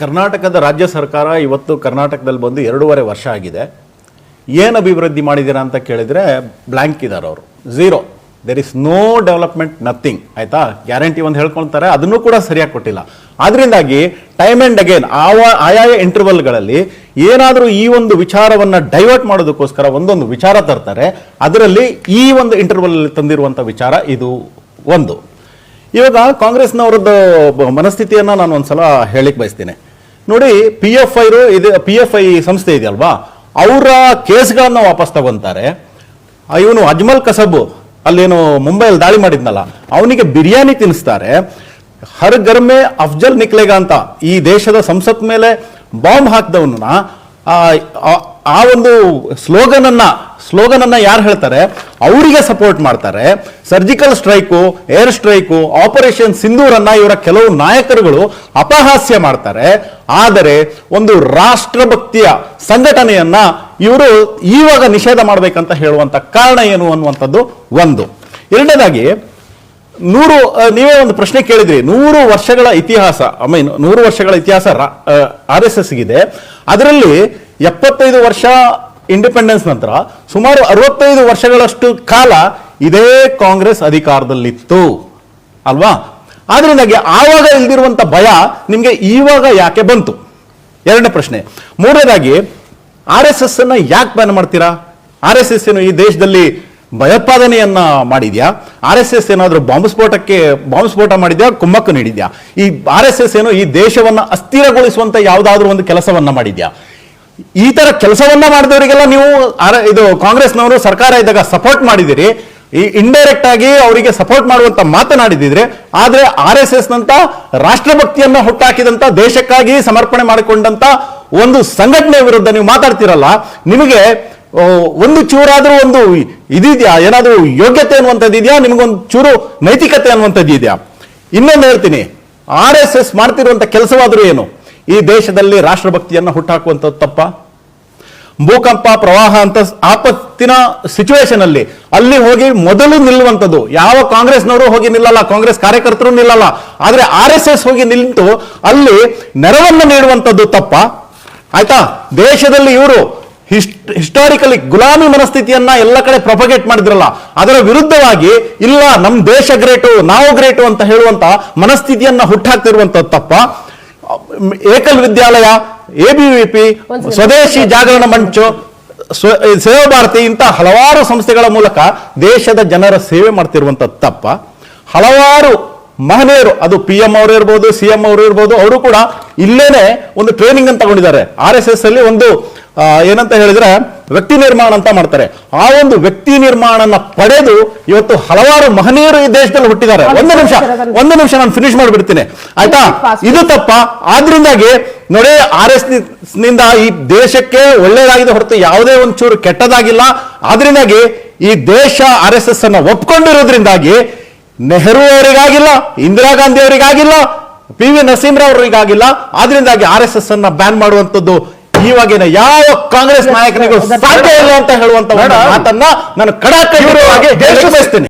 ಕರ್ನಾಟಕದ ರಾಜ್ಯ ಸರ್ಕಾರ ಇವತ್ತು ಕರ್ನಾಟಕದಲ್ಲಿ ಬಂದು ಎರಡೂವರೆ ವರ್ಷ ಆಗಿದೆ. ಏನು ಅಭಿವೃದ್ಧಿ ಮಾಡಿದ್ದೀರಾ ಅಂತ ಕೇಳಿದರೆ ಬ್ಲ್ಯಾಂಕ್ ಇದ್ದಾರೆ ಅವರು. Zero there is no development nothing ಆಯಿತಾ? ಗ್ಯಾರಂಟಿ ಒಂದು ಹೇಳ್ಕೊಳ್ತಾರೆ, ಅದನ್ನು ಕೂಡ ಸರಿಯಾಗಿ ಕೊಟ್ಟಿಲ್ಲ. ಆದ್ರಿಂದಾಗಿ ಟೈಮ್ ಆ್ಯಂಡ್ ಅಗೇನ್ ಆವ, ಆಯಾಯ ಇಂಟರ್ವಲ್ಗಳಲ್ಲಿ ಏನಾದರೂ ಈ ಒಂದು ವಿಚಾರವನ್ನು ಡೈವರ್ಟ್ ಮಾಡೋದಕ್ಕೋಸ್ಕರ ಒಂದೊಂದು ವಿಚಾರ ತರ್ತಾರೆ. ಅದರಲ್ಲಿ ಈ ಒಂದು ಇಂಟರ್ವಲ್ ತಂದಿರುವಂಥ ವಿಚಾರ ಇದು ಒಂದು. ಇವಾಗ ಕಾಂಗ್ರೆಸ್ನವ್ರದ್ದು ಮನಸ್ಥಿತಿಯನ್ನು ನಾನು ಒಂದು ಸಲ ಹೇಳಿಕ್ಕೆ ಬಯಸ್ತೀನಿ. ನೋಡಿ ಪಿ ಎಫ್ ಐರು ಇದು ಪಿ ಎಫ್ ಐ ಸಂಸ್ಥೆ ಇದೆಯಲ್ವಾ? ಅವರ ಕೇಸ್ಗಳನ್ನು ವಾಪಸ್ ತಗೊಂತಾರೆ. ಇವನು ಅಜ್ಮಲ್ ಕಸಬ್, ಅಲ್ಲೇನು ಮುಂಬೈಯಲ್ಲಿ ದಾಳಿ ಮಾಡಿದ್ನಲ್ಲ, ಅವನಿಗೆ ಬಿರಿಯಾನಿ ತಿನ್ನಿಸ್ತಾರೆ ಹರ್ ಗರ್ಮೆ ಅಫ್ಜಲ್ ನಿಕ್ಲೆಗ ಅಂತ ಈ ದೇಶದ ಸಂಸತ್ ಮೇಲೆ ಬಾಂಬ್ ಹಾಕಿದವನ್ನ ಆ ಒಂದು ಸ್ಲೋಗನ್ ಸ್ಲೋಗನನ್ನು ಸ್ಲೋಗನ್ ಅನ್ನ ಯಾರು ಹೇಳ್ತಾರೆ? ಅವರಿಗೆ ಸಪೋರ್ಟ್ ಮಾಡ್ತಾರೆ. Surgical strike air strike operation ಸಿಂಧೂರನ್ನು ಇವರ ಕೆಲವು ನಾಯಕರುಗಳು ಅಪಹಾಸ್ಯ ಮಾಡ್ತಾರೆ. ಆದರೆ ಒಂದು ರಾಷ್ಟ್ರಭಕ್ತಿಯ ಸಂಘಟನೆಯನ್ನ ಇವರು ಈವಾಗ ನಿಷೇಧ ಮಾಡಬೇಕಂತ ಹೇಳುವಂತ ಕಾರಣ ಏನು ಅನ್ನುವಂಥದ್ದು ಒಂದು. ಎರಡನೇದಾಗಿ, ನೂರು ನೀವೇ ಒಂದು ಪ್ರಶ್ನೆ ಕೇಳಿದ್ರಿ. ನೂರು ವರ್ಷಗಳ ಇತಿಹಾಸ ಐ ಮೀನ್ ನೂರು ವರ್ಷಗಳ ಇತಿಹಾಸ ಆರ್ ಎಸ್ ಎಸ್ಗಿದೆ ಅದರಲ್ಲಿ ಎಪ್ಪತ್ತೈದು ವರ್ಷ ಇಂಡಿಪೆಂಡೆನ್ಸ್ ನಂತರ ಸುಮಾರು ಅರವತ್ತೈದು ವರ್ಷಗಳಷ್ಟು ಕಾಲ ಇದೇ ಕಾಂಗ್ರೆಸ್ ಅಧಿಕಾರದಲ್ಲಿತ್ತು. ಅಲ್ವಾ? ಆದ್ರಿಂದಾಗಿ ಆವಾಗ ಇಲ್ದಿರುವಂತ ಭಯ ನಿಮಗೆ ಈವಾಗ ಯಾಕೆ ಬಂತು? ಎರಡನೇ ಪ್ರಶ್ನೆ. ಮೂರನೇದಾಗಿ ಆರ್ ಎಸ್ ಎಸ್ ಅನ್ನ ಯಾಕೆ ಬ್ಯಾನ್ ಮಾಡ್ತೀರಾ? ಆರ್ ಎಸ್ ಎಸ್ ಏನು ಈ ದೇಶದಲ್ಲಿ ಭಯೋತ್ಪಾದನೆಯನ್ನ ಮಾಡಿದ್ಯಾ? ಆರ್ ಎಸ್ ಎಸ್ ಏನಾದ್ರು ಬಾಂಬ್ ಸ್ಫೋಟಕ್ಕೆ ಬಾಂಬ್ ಸ್ಫೋಟ ಮಾಡಿದ್ಯಾ? ಕುಮ್ಮಕ್ಕು ನೀಡಿದ್ಯಾ? ಈ ಆರ್ ಎಸ್ ಎಸ್ ಏನು ಈ ದೇಶವನ್ನ ಅಸ್ಥಿರಗೊಳಿಸುವಂತ ಯಾವುದಾದ್ರೂ ಒಂದು ಕೆಲಸವನ್ನ ಮಾಡಿದ್ಯಾ? ಈ ತರ ಕೆಲಸವನ್ನ ಮಾಡಿದವರಿಗೆಲ್ಲ ನೀವು ಇದು ಕಾಂಗ್ರೆಸ್ನವರು ಸರ್ಕಾರ ಇದ್ದಾಗ ಸಪೋರ್ಟ್ ಮಾಡಿದಿರಿ ಈ ಇಂಡೈರೆಕ್ಟ್ ಆಗಿ ಅವರಿಗೆ ಸಪೋರ್ಟ್ ಮಾಡುವಂತ ಮಾತನಾಡಿದಿದ್ರೆ ಆದ್ರೆ ಆರ್ ಎಸ್ ಎಸ್ ನಂತ ರಾಷ್ಟ್ರಭಕ್ತಿಯನ್ನ ಹುಟ್ಟಾಕಿದಂತ, ದೇಶಕ್ಕಾಗಿ ಸಮರ್ಪಣೆ ಮಾಡಿಕೊಂಡಂತ ಒಂದು ಸಂಘಟನೆ ವಿರುದ್ಧ ನೀವು ಮಾತಾಡ್ತಿರಲ್ಲ, ನಿಮಗೆ ಒಂದು ಚೂರಾದ್ರೂ ಒಂದು ಇದಿದ್ಯಾ? ಏನಾದ್ರೂ ಯೋಗ್ಯತೆ ಅನ್ನುವಂಥದ್ದು ಇದೆಯಾ? ನಿಮಗೊಂದು ಚೂರು ನೈತಿಕತೆ ಅನ್ನುವಂಥದ್ದು ಇದೆಯಾ? ಇನ್ನೊಂದು ಹೇಳ್ತೀನಿ, ಆರ್ ಎಸ್ ಎಸ್ ಮಾಡ್ತಿರುವಂತ ಕೆಲಸವಾದ್ರೂ ಏನು? ಈ ದೇಶದಲ್ಲಿ ರಾಷ್ಟ್ರಭಕ್ತಿಯನ್ನ ಹುಟ್ಟಾಕುವಂಥದ್ದು ತಪ್ಪ. ಭೂಕಂಪ, ಪ್ರವಾಹ ಅಂತ ಆಪತ್ತಿನ ಸಿಚುವೇಶನ್ ಅಲ್ಲಿ ಅಲ್ಲಿ ಹೋಗಿ ಮೊದಲು ನಿಲ್ಲುವಂಥದ್ದು. ಯಾವ ಕಾಂಗ್ರೆಸ್ನವರು ಹೋಗಿ ನಿಲ್ಲಲ್ಲ, ಕಾಂಗ್ರೆಸ್ ಕಾರ್ಯಕರ್ತರು ನಿಲ್ಲಲ್ಲ. ಆದ್ರೆ ಆರ್ ಹೋಗಿ ನಿಂತು ಅಲ್ಲಿ ನೆರವನ್ನು ನೀಡುವಂಥದ್ದು ತಪ್ಪ. ಆಯ್ತಾ? ದೇಶದಲ್ಲಿ ಇವರು ಹಿಸ್ಟಾರಿಕಲಿ ಗುಲಾಮಿ ಮನಸ್ಥಿತಿಯನ್ನ ಎಲ್ಲ ಕಡೆ ಪ್ರೊಪಗೇಟ್ ಮಾಡಿದ್ರಲ್ಲ, ಅದರ ವಿರುದ್ಧವಾಗಿ, ಇಲ್ಲ, ನಮ್ ದೇಶ ಗ್ರೇಟು ನಾವು ಗ್ರೇಟು ಅಂತ ಹೇಳುವಂತ ಮನಸ್ಥಿತಿಯನ್ನ ಹುಟ್ಟಾಕ್ತಿರುವಂತದ್ದು ತಪ್ಪ. ಏಕಲ್ ವಿದ್ಯಾಲಯ ಎಬಿವಿಪಿ ಸ್ವದೇಶಿ ಜಾಗರಣ ಮಂಚು ಸ್ವ- ಭಾರತಿ ಇಂಥ ಹಲವಾರು ಸಂಸ್ಥೆಗಳ ಮೂಲಕ ದೇಶದ ಜನರ ಸೇವೆ ಮಾಡ್ತಿರುವಂಥ ತಪ್ಪ. ಹಲವಾರು ಮಹನೀಯರು ಅದು ಪಿ ಎಂ ಅವರು ಇರ್ಬೋದು ಸಿ ಎಂ ಅವರು ಇರ್ಬೋದು ಅವರು ಕೂಡ ಇಲ್ಲೇನೆ ಒಂದು ಟ್ರೈನಿಂಗ್ ಅಂತ ತಗೊಂಡಿದ್ದಾರೆ. ಆರ್ ಎಸ್ ಎಸ್ ಅಲ್ಲಿ ಒಂದು ಏನಂತ ಹೇಳಿದ್ರೆ ವ್ಯಕ್ತಿ ನಿರ್ಮಾಣ ಅಂತ ಮಾಡ್ತಾರೆ. ಆ ಒಂದು ವ್ಯಕ್ತಿ ನಿರ್ಮಾಣನ ಪಡೆದು ಇವತ್ತು ಹಲವಾರು ಮಹನೀಯರು ಈ ದೇಶದಲ್ಲಿ ಹುಟ್ಟಿದ್ದಾರೆ. ಒಂದು ನಿಮಿಷ ಒಂದು ನಿಮಿಷ ನಾನು ಫಿನಿಶ್ ಮಾಡಿಬಿಡ್ತೀನಿ. ಆಯ್ತಾ? ಇದು ತಪ್ಪ. ಆದ್ರಿಂದಾಗಿ ನೋಡಿ ಆರ್ ಎಸ್ನಿಂದ ಈ ದೇಶಕ್ಕೆ ಒಳ್ಳೇದಾಗಿದೆ ಹೊರತು ಯಾವುದೇ ಒಂದು ಚೂರು ಕೆಟ್ಟದಾಗಿಲ್ಲ. ಆದ್ರಿಂದಾಗಿ ಈ ದೇಶ ಆರ್ ಎಸ್ ಎಸ್ ಅನ್ನ ಒಪ್ಕೊಂಡಿರೋದ್ರಿಂದಾಗಿ ನೆಹರು ಅವರಿಗಾಗಿಲ್ಲ ಇಂದಿರಾ ಗಾಂಧಿ ಅವರಿಗಾಗಿಲ್ಲ ಪಿ ವಿ ನರಸಿಂಹರಾವ್ ಅವರಿಗಾಗಿಲ್ಲ. ಆದ್ರಿಂದಾಗಿ ಆರ್ ಎಸ್ ಎಸ್ ಅನ್ನ ಬ್ಯಾನ್ ಮಾಡುವಂತದ್ದು ಇವಾಗಿನ ಯಾವ ಕಾಂಗ್ರೆಸ್ ನಾಯಕನಿಗೂ ಸಾಧ್ಯ ಇಲ್ಲ ಅಂತ ಹೇಳುವಂತ ಮಾತನ್ನ ನಾನು ಕಡಾಕಿ ಬಯಸ್ತೀನಿ